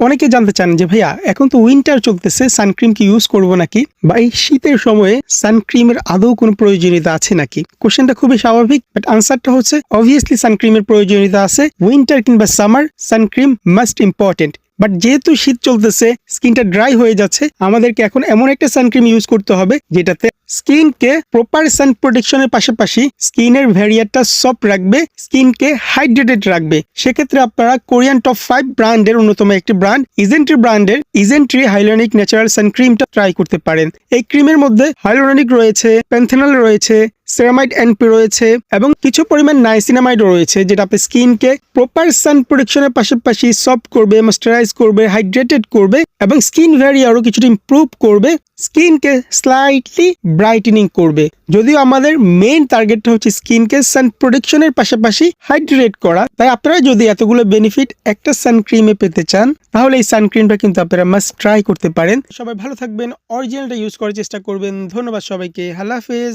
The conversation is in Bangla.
অনেকে জানতে চান যে, ভাইয়া, এখন তো উইন্টার চলতেছে সানক্রিম কি ইউজ করব নাকি? বা এই শীতের সময়ে সানক্রিমের আদৌ কোনো প্রয়োজনীয়তা আছে নাকি? কোশ্চেনটা খুবই স্বাভাবিক বাট আনসারটা হচ্ছে অবভিয়াসলি সানক্রিমের প্রয়োজনীয়তা আছে। উইন্টার কিংবা summer suncream must important but যেহেতু শীত চলতেছে, স্কিনটা ড্রাই হয়ে যাচ্ছে, আমাদেরকে এখন এমন একটা সানক্রিম ইউজ করতে হবে, যেটাতে স্কিনকে প্রপার সান প্রোটেকশনের পাশাপাশি স্কিনের ভ্যারিয়ারটা সফট রাখবে, স্কিনকে হাইড্রেটেড রাখবে। সেক্ষেত্রে আপনারা কোরিয়ান টপ ফাইভ ব্র্যান্ডের অন্যতম একটি ব্র্যান্ড ইজেন্ট্রি ব্র্যান্ডের ইজেন্ট্রি হাইলোনিক ন্যাচারাল সানক্রিমটা ট্রাই করতে পারেন। এই ক্রিমের মধ্যে হাইলোনিক রয়েছে প্যান্থেনল রয়েছে সেরামাইড এনপি রয়েছে এবং কিছু পরিমাণ নাইসিনামাইডও রয়েছে, যেটা আপনার স্কিনকে প্রপার সান প্রোটেকশনের পাশাপাশি সফট করবে ময়েশ্চারাইজ করবে হাইড্রেটেড করবে এবং স্কিন ভ্যারিয়ারও কিছুটা ইমপ্রুভ করবে স্কিনকে স্লাইটলি ব্রাইটেনিং করবে। যদিও আমাদের মেইন টার্গেটটা হচ্ছে স্কিনকে সান প্রোটেকশনের পাশাপাশি হাইড্রেট করা। তাই আপনারা যদি এতগুলো বেনিফিট একটা সানক্রিমে পেতে চান, তাহলে এই সানক্রিমটা কিন্তু আপনারা মাস্ট ট্রাই করতে পারেন। সবাই ভালো থাকবেন অরিজিনালটা ইউজ করার চেষ্টা করবেন। ধন্যবাদ সবাইকে। হাফেজ।